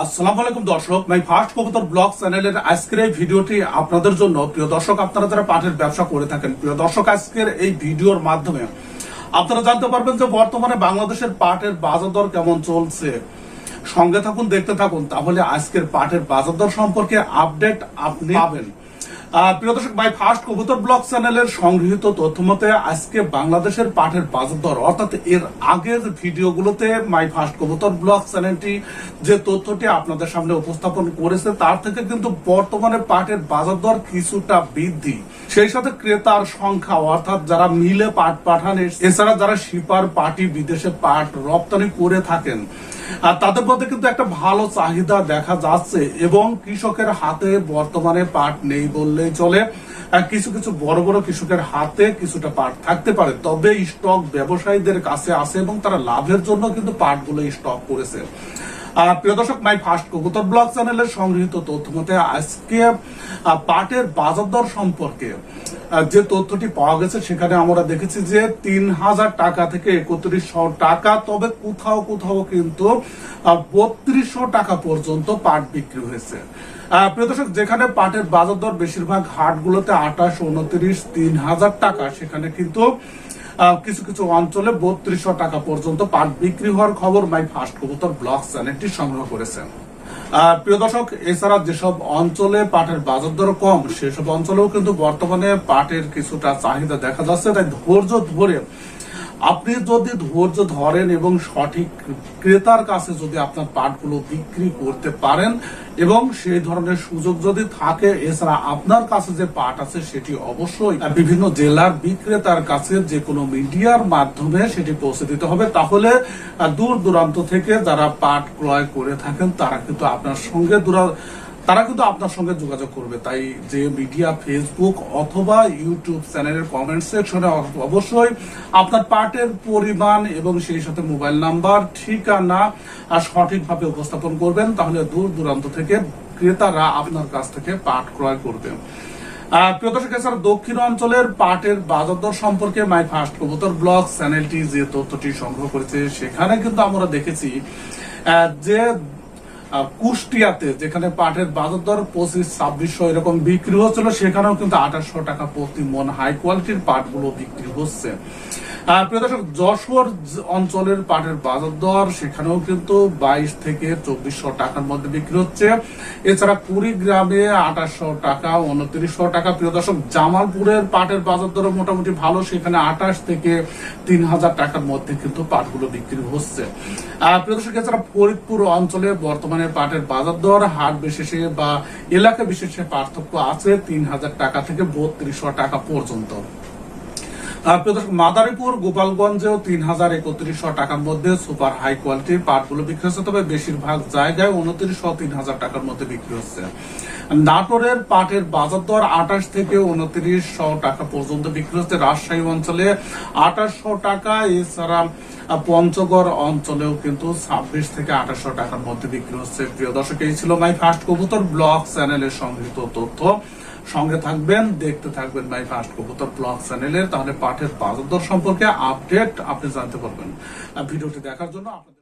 আসসালামু আলাইকুম দর্শক মাই ফার্স্ট কবুতর ব্লগ চ্যানেলের আজকের এই ভিডিওটি আপনাদের জন্য। প্রিয় দর্শক, আপনারা যারা পাটের ব্যবসা করে থাকেন, প্রিয় দর্শক, আজকের এই ভিডিওর মাধ্যমে আপনারা জানতে পারবেন যে বর্তমানে বাংলাদেশের পাটের বাজার দর কেমন চলছে। সঙ্গে থাকুন, দেখতে থাকুন, তাহলে আজকের পাটের বাজার দর সম্পর্কে আপডেট আপনি পাবেন। প্রিয় দর্শক ভাই ফার্স্ট কবুতর ব্লগ চ্যানেলের সংগৃহীত তথ্য মতে আজকে বাংলাদেশের পাটের বাজার দর, অর্থাৎ এর আগের ভিডিওগুলোতে মাই ফার্স্ট কবুতর ব্লগ চ্যানেলটি যে তথ্যটি আপনাদের সামনে উপস্থাপন করেছে, তার থেকে কিন্তু বর্তমানে পাটের বাজার দর কিছুটা বৃদ্ধি। সেই সাথে ক্রেতার সংখ্যা, অর্থাৎ যারা মিলে পাট পাঠান, এছাড়া যারা শিপার পাটি বিদেশে পাট রপ্তানি করে থাকেন আর তাদের মধ্যে কিন্তু একটা ভালো চাহিদা দেখা যাচ্ছে এবং কৃষকের হাতে বর্তমানে পাট নেই বললেই চলে। কিছু কিছু বড় বড় কৃষকের হাতে কিছুটা পাট থাকতে পারে, তবে স্টক ব্যবসায়ীদের কাছে আছে এবং তারা লাভের জন্য কিন্তু পাটগুলো স্টক করেছে। প্রিয় দর্শক মাই ফার্স্ট কবুতর ব্লগ চ্যানেলের সংগৃহীত তথ্য মতে আজকে পাটের বাজার দর সম্পর্কে যে তথ্যটি পাওয়া গেছে, সেখানে আমরা দেখেছি যে তিন হাজার টাকা থেকে একত্রিশশো টাকা, তবে কোথাও কোথাও কিন্তু বত্রিশশো টাকা পর্যন্ত পাট বিক্রি হয়েছে। প্রিয় দর্শক, যেখানে পাটের বাজার দর বেশিরভাগ হাটগুলোতে আঠাশ, উনত্রিশ, তিন হাজার টাকা, সেখানে কিন্তু কিছু কিছু অঞ্চলে বত্রিশশো টাকা পর্যন্ত পাট বিক্রি হওয়ার খবর মাই ফার্স্ট কবুতর ব্লগ চ্যানেলটি সংগ্রহ করেছেন। প্রিয় দর্শক, এছাড়া যেসব অঞ্চলে পাটের বাজার দর কম, সেসব অঞ্চলেও কিন্তু বর্তমানে পাটের কিছুটা চাহিদা দেখা যাচ্ছে, তাই ধৈর্য ধরে আপনি যদি ধৈর্য ধরেন এবং সঠিক ক্রেতার কাছে যদি আপনার পাটগুলো বিক্রি করতে পারেন এবং সেই ধরনের সুযোগ যদি থাকে, এছাড়া আপনার কাছে যে পাট আছে সেটি অবশ্যই বিভিন্ন জেলার বিক্রেতার কাছে যে কোনো মিডিয়ার মাধ্যমে সেটি পৌঁছে দিতে হবে। তাহলে দূর দূরান্ত থেকে যারা পাট ক্রয় করে থাকেন, তারা কিন্তু আপনার সঙ্গে দূরা তারা কিন্তু আপনার সঙ্গে যোগাযোগ করবে। তাই যে মিডিয়া ফেসবুক অথবা ইউটিউব চ্যানেলের কমেন্ট সেকশনে অবশ্যই আপনার পার্টের পরিমাণ এবং সেই সাথে মোবাইল নাম্বার ঠিকানা আর সঠিকভাবে উপস্থাপন করবেন তাহলে দূর দূরান্ত থেকে ক্রেতারা আপনার কাছ থেকে পাট ক্রয় করবে। আহ, প্রিয় এছাড়া দক্ষিণ অঞ্চলের পাটের বাজার দর সম্পর্কে মাই ফার্স্ট কবুতর ব্লগ চ্যানেলটি যে তথ্যটি সংগ্রহ করেছে সেখানে কিন্তু আমরা দেখেছি যে কুষ্টিয়াতে, যেখানে পাটের বাজার দর পঁচিশ ছাব্বিশশো এরকম বিক্রি হচ্ছিল, সেখানেও কিন্তু আঠাশশো টাকা প্রতি মন হাই কোয়ালিটির পাটগুলো বিক্রি হচ্ছে। যশোর অঞ্চলের পাটের বাজার দর সেখানেও কিন্তু বাইশ থেকে চব্বিশশো টাকার মধ্যে বিক্রি হচ্ছে। এছাড়া কুড়িগ্রামে আঠাশশো টাকা, উনত্রিশশো টাকা। প্রিয় দর্শক, জামালপুরের পাটের বাজার দর মোটামুটি ভালো, সেখানে আঠাশ থেকে তিন হাজার টাকার মধ্যে কিন্তু পাটগুলো বিক্রি হচ্ছে। প্রিয় দর্শক, এছাড়া ফরিদপুর অঞ্চলে বর্তমানে পাটের বাজার দর, হাট বিশেষে বা এলাকা বিশেষে পার্থক্য আছে তিন হাজার টাকা থেকে বত্রিশশো টাকা পর্যন্ত। মাদারীপুর, গোপালগঞ্জেও তিন হাজার একত্রিশশো টাকার মধ্যে সুপার হাই কোয়ালিটির পাটগুলো বিক্রি হচ্ছে, তবে বেশিরভাগ জায়গায় উনত্রিশশো তিন হাজার টাকার মধ্যে বিক্রি হচ্ছে। নাটোরের পাটের বাজার দর আঠাশ থেকে উনত্রিশশো টাকা পর্যন্ত। বিক্রি হচ্ছে রাজশাহী অঞ্চলে আঠাশশো টাকা, এছাড়া পঞ্চগড় অঞ্চলেও কিন্তু ছাব্বিশ থেকে আঠাশশো টাকার মধ্যে বিক্রি হচ্ছে প্রিয় দর্শক, এই ছিল মাই ফার্স্ট কবুতর ব্লগ চ্যানেলের সংগৃহীত তথ্য। সঙ্গে থাকবেন, দেখতে থাকবেন মাই ফার্স্ট কবুতর ব্লগ চ্যানেলের তাহলে পাঠের বাজার দর সম্পর্কে আপডেট আপনি জানতে পারবেন। ভিডিওটি দেখার জন্য আপনাদের